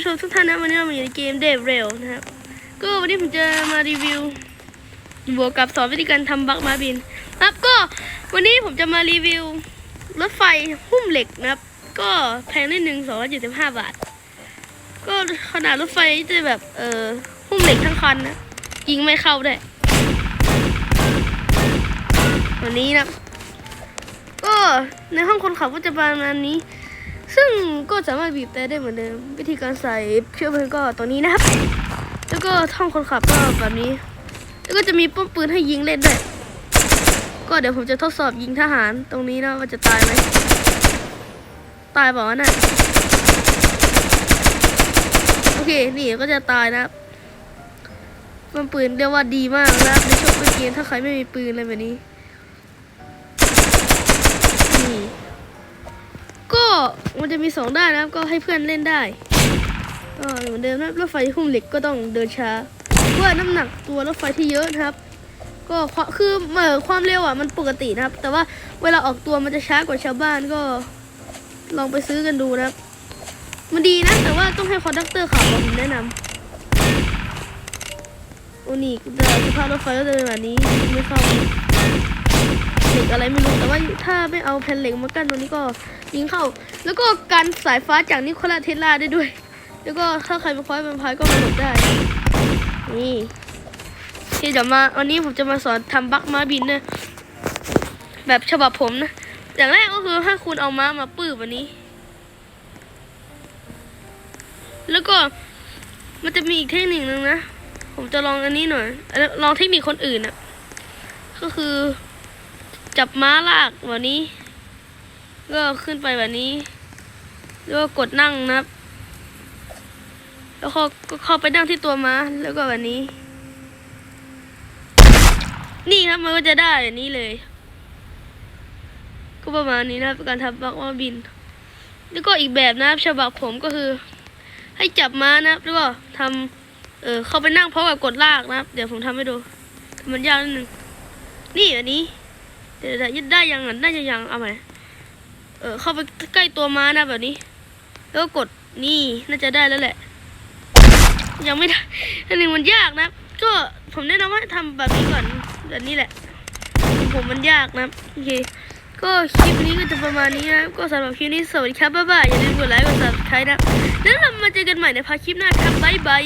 ผู้ชมทุกท่านนะวันนี้เรามาอยู่ในเกมเดฟเรลนะครับ ก็วันนี้ผมจะมารีวิว บวกกับสอนวิธีการทำบักมาบินครับก็วันนี้ผมจะมารีวิวรถไฟหุ้มเหล็กนะครับ ก็แพงนิดนึงสองร้อยเจ็ดสิบห้าบาท ก็ขนาดรถไฟจะแบบเออหุ้มเหล็กทั้งคันนะยิงไม่เข้าได้วยวันนี้นะก็ในห้องคนขับก็จะประมาณนี้ ซึ่งก็สามารถบีบแต่ได้เหมือนเดิม วิธีการใส่เชื้อเพลิงก็ตัวนี้นะครับ แล้วก็ห้องคนขับก็แบบนี้ แล้วก็จะมีป้อมปืนให้ยิงเล่นด้วยก็เดี๋ยวผมจะทดสอบยิงทหารตรงนี้นะว่าจะตายไหมตายบอกว่าวะน่ะโอเคนี่ก็จะตายนะครับป้อมปืนเรียกว่าดีมากนะในช่วงเกมถ้าใครไม่มีปืนอะไรแบบนี้นี่ ก็มันจะมีสองด้านนะครับ ก็ให้เพื่อนเล่นได้ก็เหมือนเดิมนะรถไฟหุ้มเหล็กก็ต้องเดินช้าเพราะว่าน้ำหนักตัวรถไฟที่เยอะนะครับ ก็ความคือเออความเร็วอะมันปกตินะครับ แต่ว่าเวลาออกตัวมันจะช้ากว่าชาวบ้านก็ ลองไปซื้อกันดูนะครับ มันดีนะแต่ว่าต้องให้คอนดักเตอร์ขับผมแนะนำโอ้นี่เดี๋ยวสภาพรถไฟก็จะเป็นแบบนี้ไม่เข้า ล็กอะไรไม่รู้แต่ว่าถ้าไม่เอาแผ่นเหล็กมากั้นตรงนี้ก็ยิงเข้า แล้วก็การสายฟ้าจากนิโคลาเทสลาได้ด้วย แล้วก็ถ้าใครเป็นควายเป็นพายก็มาหลบได้ นี่ที่เดี๋ยวมาวันนี้ผมจะมาสอนทำบักม้าบินนะแบบฉบับผมนะอย่างแรกก็คือให้คุณเอาม้ามาปื้บวันนี้ แล้วก็มันจะมีอีกเทคนิคนึงนะ ผมจะลองอันนี้หน่อย ลองเทคนิคคนอื่นนะก็คือ จับม้าลากแบบนี้ ก็ขึ้นไปแบบนี้แล้วก็กดนั่งนะครับ แล้วก็ก็เข้าไปนั่งที่ตัวม้าแล้วก็แบบนี้ นี่ครับมันก็จะได้แบบนี้เลย ก็ประมาณนี้นะครับการทำบักว่าบิน แล้วก็อีกแบบนะครับฉบับผมก็คือ ให้จับม้านะครับแล้วก็ทำเออเข้าไปนั่งพร้อมกับกดลากนะครับ เดี๋ยวผมทำให้ดู มันยากนิดนึงนี่อันนี้ เดี๋ยวยึดได้ยังอะน่าจะยังเอาใหม่เออเข้าไปใกล้ตัวม้านะแบบนี้ แล้วก็กดนี่น่าจะได้แล้วแหละ ยังไม่ได้อันนี้มันยากนะ ก็ผมแนะนำว่าทำแบบนี้ก่อนแบบนี้แหละผมมันยากนะโอเคก็คลิปนี้ก็จะประมาณนี้นะก็สำหรับคลิปนี้สวัสดีครับบ๊ายบายอย่าลืมกดไลค์กด subscribe นะแล้วเรามาเจอกันใหม่ในพาร์ทคลิปหน้าครับบ๊ายบาย